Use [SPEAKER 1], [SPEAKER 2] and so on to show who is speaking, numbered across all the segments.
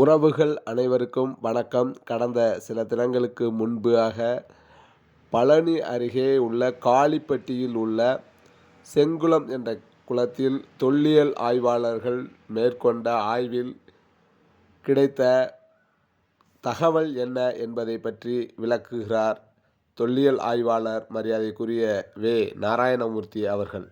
[SPEAKER 1] உறவுகள் அனைவருக்கும் வணக்கம். கடந்த சில தினங்களுக்கு முன்பாக பழனி அருகே உள்ள காளிப்பட்டியில் உள்ள செங்குளம் என்ற குளத்தில் தொல்லியல் ஆய்வாளர்கள் மேற்கொண்ட ஆய்வில் கிடைத்த தகவல் என்ன என்பதை பற்றி விளக்குகிறார் தொல்லியல் ஆய்வாளர் மரியாதைக்குரிய வே. நாராயணமூர்த்தி அவர்கள்.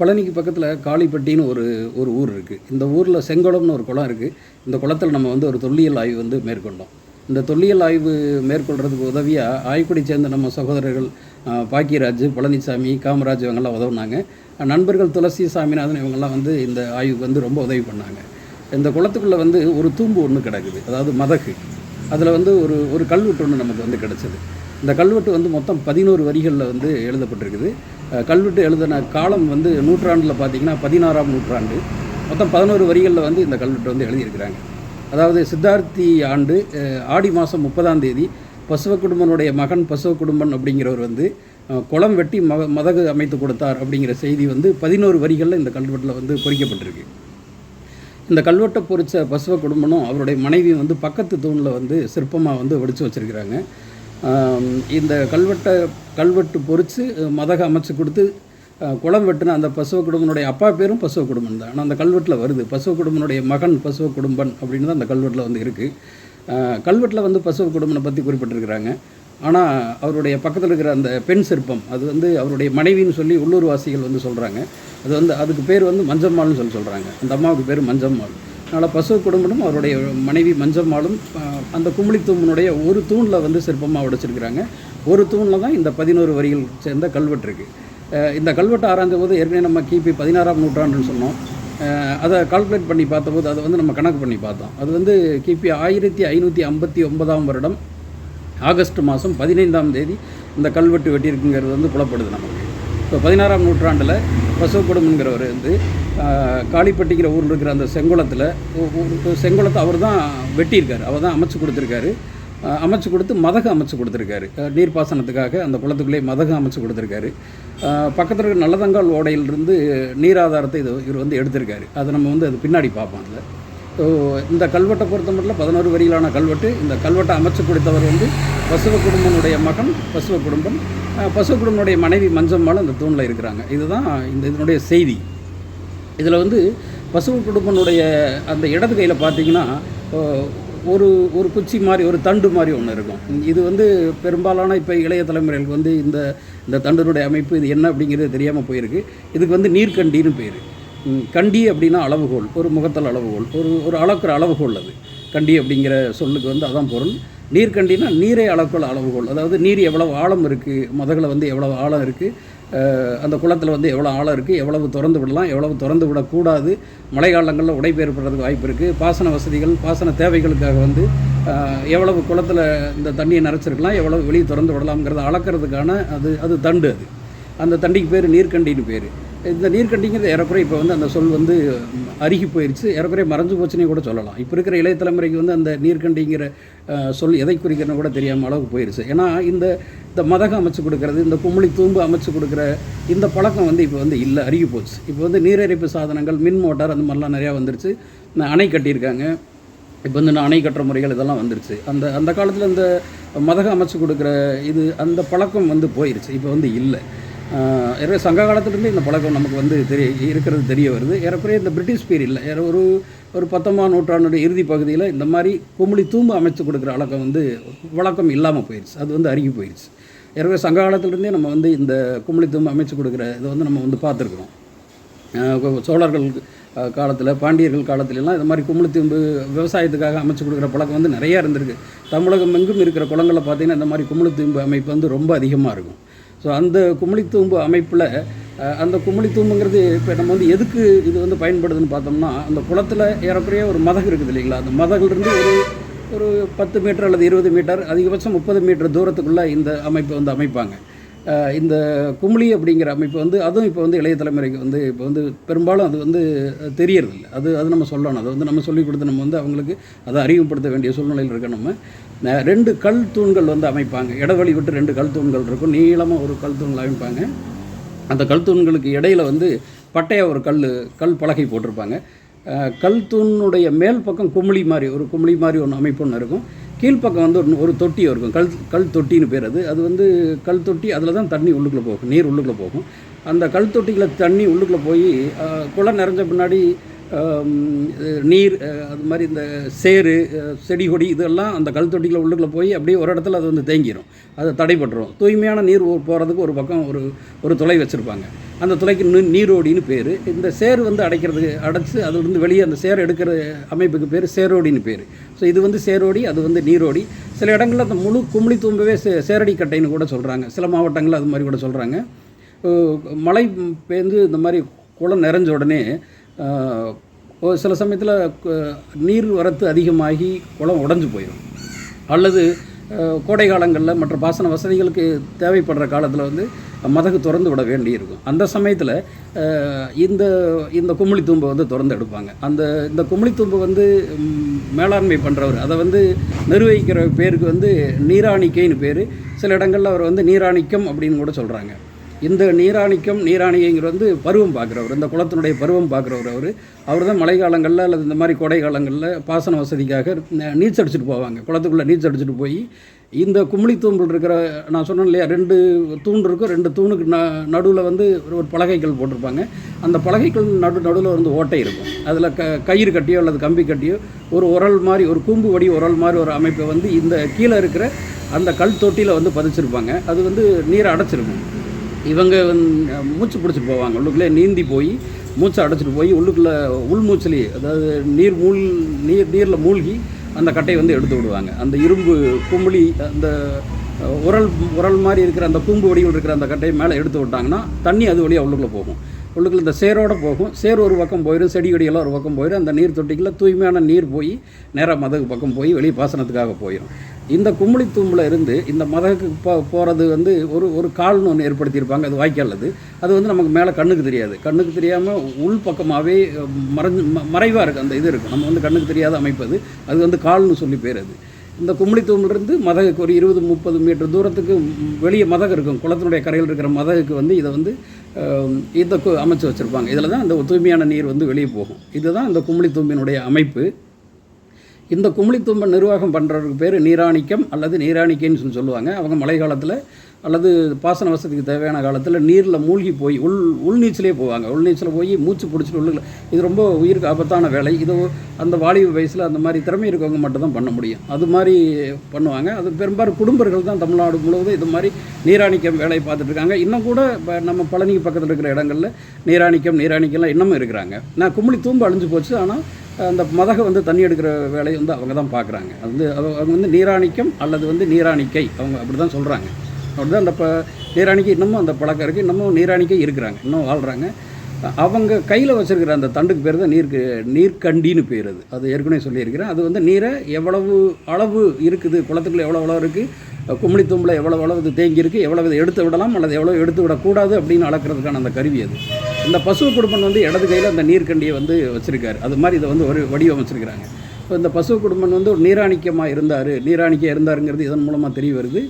[SPEAKER 2] பழனிக்கு பக்கத்தில் காளிப்பட்டின்னு ஒரு ஒரு ஊர் இருக்குது இந்த ஊரில் செங்குளம்னு ஒரு குளம் இருக்குது இந்த குளத்தில் நம்ம வந்து ஒரு தொல்லியல் ஆய்வு வந்து மேற்கொண்டோம். இந்த தொல்லியல் ஆய்வு மேற்கொள்கிறதுக்கு உதவியாக ஆய்க்குடி சேர்ந்த நம்ம சகோதரர்கள் பாக்கியராஜ் பழனிசாமி காமராஜ் இவங்கெல்லாம் உதவுனாங்க. நண்பர்கள் துளசி சாமிநாதன் இவங்கெல்லாம் வந்து இந்த ஆய்வுக்கு வந்து ரொம்ப உதவி பண்ணாங்க. இந்த குளத்துக்குள்ளே வந்து ஒரு தூம்பு ஒன்று கிடக்குது. அதாவது மதகு. அதில் வந்து ஒரு ஒரு கல்வெட்டு ஒன்று நமக்கு வந்து கிடச்சிது. இந்த கல்வெட்டு வந்து மொத்தம் பதினோரு வரிகளில் வந்து எழுதப்பட்டிருக்குது. கல்வெட்டு எழுதின காலம் வந்து நூற்றாண்டில் பார்த்தீங்கன்னா பதினாறாம் நூற்றாண்டு. மொத்தம் பதினோரு வரிகளில் வந்து இந்த கல்வெட்டு வந்து எழுதியிருக்கிறாங்க. அதாவது சித்தார்த்தி ஆண்டு ஆடி மாதம் முப்பதாம் தேதி பசுவ குடும்பனுடைய மகன் பசுவ குடும்பன் அப்படிங்கிறவர் வந்து குளம் வெட்டி மக மதகு அமைத்து கொடுத்தார் அப்படிங்கிற செய்தி வந்து பதினோரு வரிகளில் இந்த கல்வெட்டில் வந்து பொறிக்கப்பட்டிருக்கு. இந்த கல்வெட்டை பொறிச்ச பசுவ குடும்பனும் அவருடைய மனைவியும் வந்து பக்கத்து தூணில் வந்து சிற்பமாக வந்து வடித்து வச்சுருக்கிறாங்க. இந்த கல்வெட்டை கல்வெட்டு பொறித்து மதக அமைச்சு கொடுத்து குளம் வெட்டின அந்த பசுவ குடும்பனுடைய அப்பா பேரும் பசுவ குடும்பம் தான். ஆனால் அந்த கல்வெட்டில் வருது. பசுவ குடும்பனுடைய மகன் பசுவ குடும்பன் அப்படின்னு தான் அந்த கல்வெட்டில் வந்து இருக்குது கல்வெட்டில் வந்து பசுவ குடும்பனை பற்றி குறிப்பிட்டிருக்கிறாங்க. ஆனால் அவருடைய பக்கத்தில் இருக்கிற அந்த பெண் சிற்பம் அது வந்து அவருடைய மனைவின்னு சொல்லி உள்ளூர்வாசிகள் வந்து சொல்கிறாங்க அது வந்து அதுக்கு பேர் வந்து மஞ்சம்மாள்னு சொல்லி சொல்கிறாங்க அந்த அம்மாவுக்கு பேர் மஞ்சம்மாள். அதனால் பசு குடும்பமும் அவருடைய மனைவி மஞ்சம்மாளும் அந்த அந்த கும்பளித்தூம்பனுடைய ஒரு தூணில் வந்து சிற்பமாக உடைச்சிருக்கிறாங்க. ஒரு தூணில் தான் இந்த பதினோரு வரிகள் சேர்ந்த கல்வெட்டு இருக்குது இந்த கல்வெட்டு ஆராய்ந்த போது ஏற்கனவே நம்ம கிபி பதினாறாம் நூற்றாண்டுன்னு சொன்னோம். அதை கால்குலேட் பண்ணி பார்த்தபோது அதை வந்து நம்ம கணக்கு பண்ணி பார்த்தோம். அது வந்து கிபி ஆயிரத்தி ஐநூற்றி ஐம்பத்தி ஒன்பதாம் வருடம் ஆகஸ்ட் மாதம் பதினைந்தாம் தேதி இந்த கல்வெட்டு வெட்டியிருக்குங்கிறது வந்து புலப்படுது நமக்கு. இப்போ பதினாறாம் நூற்றாண்டில் பசுவக்குடம்ங்கிறவர் வந்து காளிப்பட்டிங்கிற ஊரில் இருக்கிற அந்த செங்குளத்தில் செங்குளத்தை அவர் தான் வெட்டியிருக்காரு. அவர் தான் அமைச்சு கொடுத்துருக்காரு. அமைச்சு கொடுத்து மதகு அமைச்சு கொடுத்துருக்காரு. நீர்ப்பாசனத்துக்காக அந்த குளத்துக்குள்ளே மதகு அமைச்சு கொடுத்துருக்காரு. பக்கத்தில் இருக்கிற நல்லதங்கால் ஓடையிலிருந்து நீராதாரத்தை இது இவர் வந்து எடுத்திருக்காரு. அதை நம்ம வந்து அது பின்னாடி பார்ப்போம் அதில். இந்த கல்வெட்டை பொறுத்த மட்டும் பதினோரு வரியிலான கல்வெட்டு. இந்த கல்வெட்டை அமைச்சு கொடுத்தவர் வந்து பசுவ குடும்பனுடைய மகன் பசுவ குடும்பம். பசுவ குடும்பனுடைய மனைவி மஞ்சம்மாலும் இந்த தூணில் இருக்கிறாங்க. இதுதான் இந்த இதனுடைய செய்தி. இதில் வந்து பசுவ குடும்பனுடைய அந்த இடது கையில் பார்த்தீங்கன்னா ஒரு ஒரு குச்சி மாதிரி ஒரு தண்டு மாதிரி ஒன்று இருக்கும். இது வந்து பெரும்பாலான இப்போ இளைய தலைமுறைகளுக்கு வந்து இந்த இந்த தண்டனுடைய அமைப்பு இது என்ன அப்படிங்கிறது தெரியாமல் போயிருக்கு. இதுக்கு வந்து நீர்க்கண்டின்னு பேர். கண்டி அப்படின்னா அளவுகோல் ஒரு முகத்தல் அளவுகோல் ஒரு ஒரு அளக்குற அளவுகோல் அது. கண்டி அப்படிங்கிற சொல்லுக்கு வந்து அதான் பொருள். நீர்க்கண்டினா நீரை அளக்குள்ள அளவுகோல் அதாவது நீர் எவ்வளவு ஆழம் இருக்குது முதல்ல வந்து எவ்வளவு ஆழம் இருக்குது அந்த குளத்தில் வந்து எவ்வளோ ஆழம் இருக்குது எவ்வளவு திறந்து விடலாம் எவ்வளவு திறந்து விடக்கூடாது. மழை காலங்களில் உடைப்பு வாய்ப்பு இருக்குது பாசன வசதிகள் பாசன தேவைகளுக்காக வந்து எவ்வளவு குளத்தில் இந்த தண்ணியை நிறச்சிருக்கலாம் எவ்வளவு வெளியே திறந்து விடலாம்ங்கிறத அளக்கிறதுக்கான அது அது தண்டு அது. அந்த தண்டிக்கு பேர் நீர்க்கண்டின்னு பேர். இந்த நீர்க்கண்டிங்கிறது ஏறக்குறைய இப்போ வந்து அந்த சொல் வந்து அருகி போயிடுச்சு ஏறக்குறைய மறைஞ்சு போச்சுன்னே கூட சொல்லலாம். இப்போ இருக்கிற இளைய தலைமுறைக்கு வந்து அந்த நீர்க்கண்டிங்கிற சொல் எதை குறிக்கிறன்னு கூட தெரியாமல் அளவுக்கு போயிடுச்சு ஏன்னா இந்த இந்த மதகம் அமைச்சு கொடுக்கறது இந்த குமிழி தூம்பு அமைச்சு கொடுக்குற இந்த பழக்கம் வந்து இப்போ வந்து இல்லை அருகி போச்சு. இப்போ வந்து நீரிறைப்பு சாதனங்கள் மின் மோட்டார் அந்த மாதிரிலாம் நிறையா வந்துருச்சு. அணை கட்டியிருக்காங்க. இப்போ வந்து அணை கட்டுற முறைகள் இதெல்லாம் வந்துருச்சு. அந்த அந்த காலத்தில் இந்த மதகம் அமைச்சு கொடுக்குற இது அந்த பழக்கம் வந்து போயிருச்சு. இப்போ வந்து இல்லை. எனவே சங்க காலத்துலேருந்து இந்த பழக்கம் நமக்கு வந்து தெரிய இருக்கிறது தெரிய வருது. ஏறக்குறைய இந்த பிரிட்டிஷ் பீரியடில் ஏற ஒரு ஒரு பத்தொம்பதாம் நூற்றாண்டுடைய இறுதி பகுதியில் இந்த மாதிரி குமிழி தூம்பு அமைச்சு கொடுக்குற வழக்கம் வந்து வழக்கம் இல்லாமல் போயிடுச்சு அது வந்து அருகி போயிடுச்சு ஏற்கனவே சங்க காலத்துலேருந்தே நம்ம வந்து இந்த குமிழி தூம்பு அமைச்சு கொடுக்குற இதை வந்து நம்ம வந்து பார்த்துருக்குறோம். சோழர்கள் காலத்தில் பாண்டியர்கள் காலத்திலலாம் இது மாதிரி குமிழித்தீம்பு விவசாயத்துக்காக அமைச்சு கொடுக்குற பழக்கம் வந்து நிறையா இருந்திருக்கு. தமிழகம் எங்கும் இருக்கிற குளங்களில் பார்த்தீங்கன்னா இந்த மாதிரி குமிழித்தீம்பு அமைப்பு வந்து ரொம்ப அதிகமாக இருக்கும். ஸோ அந்த குமிழித்தூம்பு அமைப்பில் அந்த குமிழித்தூம்புங்கிறது இப்போ நம்ம வந்து எதுக்கு இது வந்து பயன்படுதுன்னு பார்த்தோம்னா அந்த குளத்தில் ஏறக்குறைய ஒரு மதகு இருக்குது இல்லைங்களா? அந்த மதகுலேருந்து ஒரு ஒரு பத்து மீட்டர் அல்லது இருபது மீட்டர் அதிகபட்சம் முப்பது மீட்டர் தூரத்துக்குள்ளே இந்த அமைப்பை வந்து அமைப்பாங்க. இந்த குமிழி அப்படிங்கிற அமைப்பு வந்து அதுவும் இப்போ வந்து இளைய தலைமுறைக்கு வந்து இப்போ வந்து பெரும்பாலும் அது வந்து தெரியறதில்ல. அது அது நம்ம சொல்லணும். அதை வந்து நம்ம சொல்லிக் கொடுத்து நம்ம வந்து அவங்களுக்கு அதை அறிமுகப்படுத்த வேண்டிய சூழ்நிலையில் இருக்க நம்ம. ரெண்டு கல் தூண்கள் வந்து அமைப்பாங்க. இடைவெளி விட்டு ரெண்டு கல் தூண்கள் இருக்கும். நீளமாக ஒரு கல் தூண்கள் அமைப்பாங்க. அந்த கல் தூண்களுக்கு இடையில வந்து பட்டையாக ஒரு கல் கல் பலகை போட்டிருப்பாங்க. கல் தூணுடைய மேல் பக்கம் குமிழி மாதிரி ஒரு குமிழி மாதிரி ஒன்று அமைப்பு ஒன்று இருக்கும். கீழ்ப்பக்கம் வந்து ஒரு ஒரு தொட்டி இருக்கும். கல் கல் தொட்டின்னு பேர் அது. அது வந்து கல் தொட்டி அதில் தான் தண்ணி உள்ளுக்குள்ளே போகும் நீர் உள்ளுக்குள்ளே போகும். அந்த கல் தொட்டியில் தண்ணி உள்ளுக்குள்ளே போய் குளம் நிறைஞ்ச பின்னாடி நீர் அது மாதிரி இந்த சேரு செடி கொடி இதெல்லாம் அந்த கல் தொட்டியில் உள்ளுக்குள்ளே போய் அப்படியே ஒரு இடத்துல அது வந்து தேங்கிடும் அதை தடைபட்டுரும். தூய்மையான நீர் போகிறதுக்கு ஒரு பக்கம் ஒரு ஒரு துளை வச்சுருப்பாங்க. அந்த துளைக்கு நீரோடின்னு பேர். இந்த சேரு வந்து அடைக்கிறதுக்கு அடைச்சி அதுலேருந்து வெளியே அந்த சேர் எடுக்கிற அமைப்புக்கு பேர் சேரோடின்னு பேர். ஸோ இது வந்து சேரோடி அது வந்து நீரோடி. சில இடங்களில் அந்த முழு குமிழி தூம்பவே சே சேரடி கட்டைன்னு கூட சொல்கிறாங்க சில மாவட்டங்களில் அது மாதிரி கூட சொல்கிறாங்க மழை பேர்ந்து இந்த மாதிரி குளம் நிறைஞ்ச உடனே ஒரு சில சமயத்தில் நீர் வரத்து அதிகமாகி குளம் உடஞ்சி போயிடும் அல்லது கோடை காலங்களில் மற்ற பாசன வசதிகளுக்கு தேவைப்படுற காலத்தில் வந்து மதகு திறந்து விட வேண்டியிருக்கும். அந்த சமயத்தில் இந்த இந்த குமிழி தூம்பை வந்து திறந்து எடுப்பாங்க. அந்த இந்த குமிழி தூம்பு வந்து மேலாண்மை பண்ணுறவர் அதை வந்து நிர்வகிக்கிற பேருக்கு வந்து நீராணிக்கைன்னு பேர். சில இடங்களில் அவர் வந்து நீராணிக்கம் அப்படின்னு கூட சொல்கிறாங்க இந்த நீராணிக்கும் நீராணிங்கிற வந்து பருவம் பார்க்குறவர் இந்த குளத்தினுடைய பருவம் பார்க்குறவர் அவர். அவர் தான் மழை காலங்களில் அல்லது இந்த மாதிரி கோடை காலங்களில் பாசன வசதிக்காக நீச்சல் அடிச்சுட்டு போவாங்க. குளத்துக்குள்ளே நீச்சல் அடிச்சுட்டு போய் இந்த குமிழி தூண்கள் இருக்கிற நான் சொன்னேன் இல்லையா ரெண்டு தூண் இருக்கும் ரெண்டு தூணுக்கு ந நடுவில் வந்து ஒரு ஒரு பலகைகள் போட்டிருப்பாங்க. அந்த பலகைகள் நடு நடுவில் வந்து ஓட்டை இருக்கும். அதில் க கயிறு கட்டியோ அல்லது கம்பி கட்டியோ ஒரு உரல் மாதிரி ஒரு கூம்பு வடி உரல் மாதிரி ஒரு அமைப்பை வந்து இந்த கீழே இருக்கிற அந்த கல் தொட்டியில் வந்து பதிச்சிருப்பாங்க. அது வந்து நீரை அடைச்சிருக்கும். இவங்க வந்து மூச்சு பிடிச்சிட்டு போவாங்க. உள்ளுக்குள்ளே நீந்தி போய் மூச்சை அடைச்சிட்டு போய் உள்ளுக்குள்ளே உள்மூச்சிலே அதாவது நீர் மூழ் நீர் நீரில் மூழ்கி அந்த கட்டையை வந்து எடுத்து விடுவாங்க. அந்த இரும்பு குமிழி அந்த உரல் உரல் மாதிரி இருக்கிற அந்த கூம்பு வடிவில் இருக்கிற அந்த கட்டையை மேலே எடுத்து விட்டாங்கன்னா தண்ணி அது வழியாக உள்ளுக்குள்ளே போகும். உள்ளுக்குள்ள இந்த சேரோடு போகும். சேர் ஒரு பக்கம் போயிடும் செடி கொடியெல்லாம் ஒரு பக்கம் போயிடும் அந்த நீர் தொட்டிக்குள்ள தூய்மையான நீர் போய் நேராக மதகு பக்கம் போய் வெளியே பாசனத்துக்காக போயிடும் இந்த கும்பளி தூம்பில் இருந்து இந்த மதகுக்கு போ போகிறது வந்து ஒரு ஒரு கால்னு ஒன்று ஏற்படுத்தியிருப்பாங்க. அது வாய்க்கால் அது. அது வந்து நமக்கு மேலே கண்ணுக்கு தெரியாது. கண்ணுக்கு தெரியாமல் உள் பக்கமாகவே மறைஞ்சு மறைவாக இருக்குது அந்த இது இருக்கும் நம்ம வந்து கண்ணுக்கு தெரியாத அமைப்பு அது. அது வந்து கால்னு சொல்லி பேர் அது. இந்த குமிழி தூம்பிலிருந்து மதகுக்கு ஒரு இருபது முப்பது மீட்டர் தூரத்துக்கு வெளியே மதகு இருக்கும். குளத்தினுடைய கரையில் இருக்கிற மதகுக்கு வந்து இதை வந்து இதை அமைச்சு வச்சுருப்பாங்க. இதில் தான் இந்த தூய்மையான நீர் வந்து வெளியே போகும். இதுதான் இந்த குமிழி தூம்பினுடைய அமைப்பு. இந்த கும்ளித்தூம்பை நிர்வாகம் பண்ணுறவருக்கு பேர் நீராணிக்கம் அல்லது நீராணிக்கைன்னு சொல்லி சொல்லுவாங்க. அவங்க மழை காலத்தில் அல்லது பாசன வசதிக்கு தேவையான காலத்தில் நீரில் மூழ்கி போய் உள் உள்நீச்சலே போவாங்க. உள்நீச்சல் போய் மூச்சு பிடிச்சிட்டு உள்ள இது ரொம்ப உயிருக்கு ஆபத்தான வேலை. இது அந்த வாலிப வயசில் அந்த மாதிரி திறமை இருக்கவங்க மட்டும்தான் பண்ண முடியும். அது மாதிரி பண்ணுவாங்க. அது பெரும்பாலும் குடும்பர்கள் தான் தமிழ்நாடு முழுவதும் இது மாதிரி நீராணிக்கம் வேலையை பார்த்துட்டு இருக்காங்க. இன்னும் கூட இப்போ நம்ம பழனிக்கு பக்கத்தில் இருக்கிற இடங்களில் நீராணிக்கம் நீராணிக்கம்லாம் இன்னமும் இருக்கிறாங்க. நான் கும்பலி தூம்பு அழிஞ்சு போச்சு. ஆனால் அந்த மதக வந்து தண்ணி எடுக்கிற வேலையை வந்து அவங்க தான் பார்க்குறாங்க. அது வந்து அவங்க வந்து நீராணிக்கம் அல்லது வந்து நீராணிக்கை. அவங்க அப்படி தான் சொல்கிறாங்க அப்படி தான் அந்த ப நீராணிக்கு இன்னமும் அந்த பழக்கம் இருக்குது இன்னமும் நீராணிக்க இருக்கிறாங்க. இன்னும் வாழ்கிறாங்க அவங்க கையில் வச்சுருக்கிற அந்த தண்டுக்கு பேர் தான் நீர்க்கு நீர்க்கண்டின்னு பேர் அது. அது ஏற்கனவே சொல்லியிருக்கிறேன். அது வந்து நீரை எவ்வளவு அளவு இருக்குது குளத்துக்குள்ள எவ்வளோ அளவு இருக்குது கும்பளி தும்பில் எவ்வளோ அளவு இது தேங்கி இருக்குது எவ்வளவு இதை எடுத்து விடலாம் அல்லது எவ்வளோ எடுத்து விடக்கூடாது அப்படின்னு அளக்கிறதுக்கான அந்த கருவி அது. இந்த பசு குடும்பம் வந்து இடது கையில் அந்த நீர்க்கண்டியை வந்து வச்சுருக்காரு. அது மாதிரி இதை வந்து ஒரு வடிவமைச்சிருக்கிறாங்க இப்போ இந்த பசு குடும்பம் வந்து ஒரு நீராணிக்கமாக இருந்தார். நீராணிக்க இருந்தாருங்கிறது இதன் மூலமாக தெரிய வருது.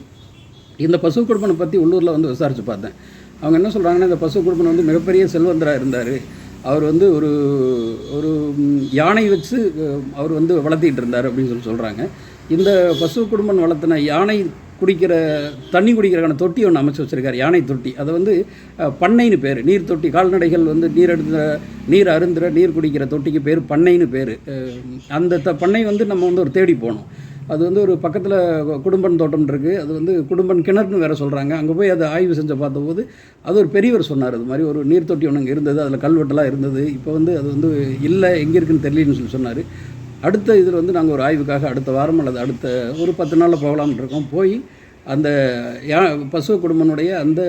[SPEAKER 2] இந்த பசு குடும்பனை பற்றி உள்ளூரில் வந்து விசாரித்து பார்த்தேன். அவங்க என்ன சொல்கிறாங்கன்னா இந்த பசு குடும்பன் வந்து மிகப்பெரிய செல்வந்தராக இருந்தார். அவர் வந்து ஒரு ஒரு யானை வச்சு அவர் வந்து வளர்த்திக்கிட்டு இருந்தார் அப்படின்னு சொல்லி சொல்கிறாங்க இந்த பசு குடும்பன் வளர்த்தின யானை குடிக்கிற தண்ணி குடிக்கிறக்கான தொட்டி ஒன்று அமைச்சு வச்சுருக்காரு யானை தொட்டி. அதை வந்து பண்ணைன்னு பேர். நீர் தொட்டி கால்நடைகள் வந்து நீர் எடுத்த நீர் அருந்துற நீர் குடிக்கிற தொட்டிக்கு பேர் பண்ணைன்னு பேர். அந்த த பண்ணை வந்து நம்ம வந்து ஒரு தேடி போகணும் அது வந்து ஒரு பக்கத்தில் குடும்பன் தோட்டம் இருக்குது அது வந்து குடும்பன் கிணறுன்னு வேறு சொல்கிறாங்க அங்கே போய் அதை ஆய்வு செஞ்சு பார்த்தபோது அது ஒரு பெரியவர் சொன்னார். அது மாதிரி ஒரு நீர் தொட்டி ஒன்று அங்கே இருந்தது. அதில் கல்வெட்டெல்லாம் இருந்தது. இப்போ வந்து அது வந்து இல்லை எங்கே இருக்குன்னு தெரியலன்னு சொல்லி சொன்னார். அடுத்த இதில் வந்து நாங்கள் ஒரு ஆய்வுக்காக அடுத்த வாரம் அல்லது அடுத்த ஒரு பத்து நாளில் போகலாம்னு இருக்கோம். போய் அந்த யா பசு குடும்பனுடைய அந்த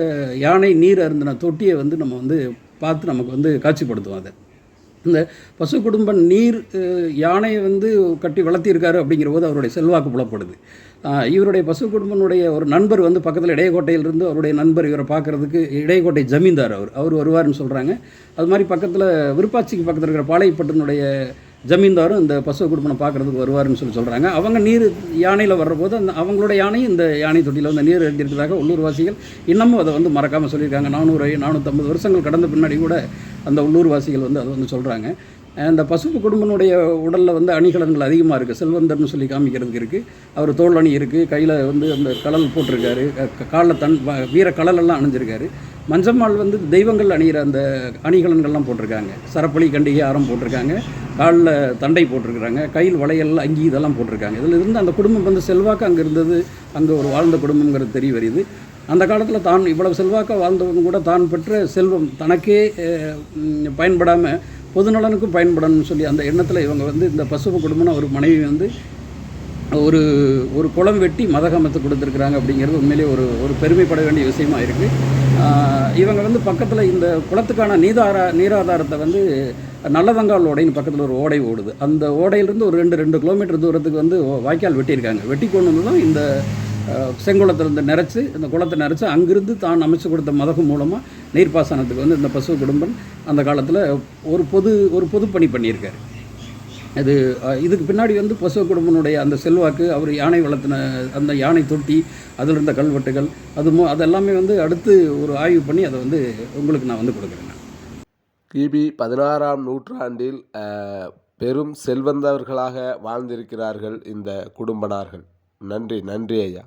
[SPEAKER 2] யானை நீர் அருந்தின தொட்டியை வந்து நம்ம வந்து பார்த்து நமக்கு வந்து காட்சிப்படுத்துவோம் அதை. இந்த பசு குடும்பம் நீர் யானையை வந்து கட்டி வளர்த்திருக்காரு அப்படிங்கிற போது அவருடைய செல்வாக்கு புலப்படுது. இவருடைய பசு குடும்பனுடைய ஒரு நண்பர் வந்து பக்கத்தில் இடையக்கோட்டையிலிருந்து அவருடைய நண்பர் இவரை பார்க்கறதுக்கு இடையக்கோட்டை ஜமீன்தார் அவர். அவர் வருவார்னு சொல்கிறாங்க அது மாதிரி பக்கத்தில் விருப்பாட்சிக்கு பக்கத்தில் இருக்கிற பாளையப்பட்டினுடைய ஜமீன்தாரும் இந்த பசுவை குடும்பம் பார்க்குறதுக்கு வருவார்னு சொல்லி சொல்கிறாங்க அவங்க நீர் யானையில் வர்றபோது அந்த அவங்களோட யானை இந்த யானை தொட்டியில் வந்து நீர் இருக்கிறதாக உள்ளூர்வாசிகள் இன்னமும் அதை வந்து மறக்காமல் சொல்லியிருக்காங்க. நானூறு நானூற்றம்பது வருஷங்கள் கடந்த பின்னாடி கூட அந்த உள்ளூர்வாசிகள் வந்து அதை வந்து சொல்கிறாங்க இந்த பசுப்பு குடும்பனுடைய உடலில் வந்து அணிகலன்கள் அதிகமாக இருக்குது செல்வந்தர்னு சொல்லி காமிக்கிறதுக்கு இருக்குது அவர் தோல் அணி இருக்குது கையில் வந்து அந்த கடல் போட்டிருக்காரு. காலில் தன் வீர கடலெல்லாம் அணிஞ்சிருக்காரு. மஞ்சம்மாள் வந்து தெய்வங்கள் அணிகிற அந்த அணிகலன்கள்லாம் போட்டிருக்காங்க. சரப்பளி கண்டிகை ஆரம் போட்டிருக்காங்க. காலில் தண்டை போட்டிருக்கிறாங்க. கையில் வளையல் அங்கி இதெல்லாம் போட்டிருக்காங்க. இதில் இருந்து அந்த குடும்பம் வந்து செல்வாக்கு அங்கே இருந்தது. அங்கே ஒரு வாழ்ந்த குடும்பங்கிறது தெரிய வருது. அந்த காலத்தில் தான் இவ்வளவு செல்வாக்காக வாழ்ந்தவங்க கூட தான் பெற்ற செல்வம் தனக்கே பயன்படாமல் பொதுநலனுக்கும் பயன்படணும்னு சொல்லி அந்த எண்ணத்தில் இவங்க வந்து இந்த பசுப குடும்பம்னு ஒரு மனைவி வந்து ஒரு ஒரு குளம் வெட்டி மதகமத்து கொடுத்துருக்குறாங்க அப்படிங்கிறது உண்மையிலேயே ஒரு ஒரு பெருமைப்பட வேண்டிய விஷயமா இருக்குது இவங்க வந்து பக்கத்தில் இந்த குளத்துக்கான நீதார நீராதாரத்தை வந்து நல்லதங்கால் ஓடைன்னு பக்கத்தில் ஒரு ஓடை ஓடுது. அந்த ஓடையிலேருந்து ஒரு ரெண்டு ரெண்டு கிலோமீட்டர் தூரத்துக்கு வந்து வாய்க்கால் வெட்டியிருக்காங்க. வெட்டி கொண்டு வந்து தான் இந்த செங்குளத்திலிருந்து நிறச்சி இந்த குளத்தை நிறச்சி அங்கிருந்து தான் அமைச்சு கொடுத்த மதகு மூலமாக நீர்ப்பாசனத்துக்கு வந்து இந்த பசு குடும்பம் அந்த காலத்தில் ஒரு பொது ஒரு பொதுப்பணி பண்ணியிருக்காரு. அது இதுக்கு பின்னாடி வந்து பசு குடும்பனுடைய அந்த செல்வாக்கு அவர் யானை வளர்த்தின அந்த யானை தொட்டி அதில் இருந்த கல்வெட்டுகள் அது மோ அதெல்லாமே வந்து அடுத்து ஒரு ஆய்வு பண்ணி அதை வந்து உங்களுக்கு நான் வந்து கொடுக்குறேன்.
[SPEAKER 1] கிபி பதினாறாம் நூற்றாண்டில் பெரும் செல்வந்தவர்களாக வாழ்ந்திருக்கிறார்கள் இந்த குடும்பனார்கள். நன்றி நன்றி ஐயா.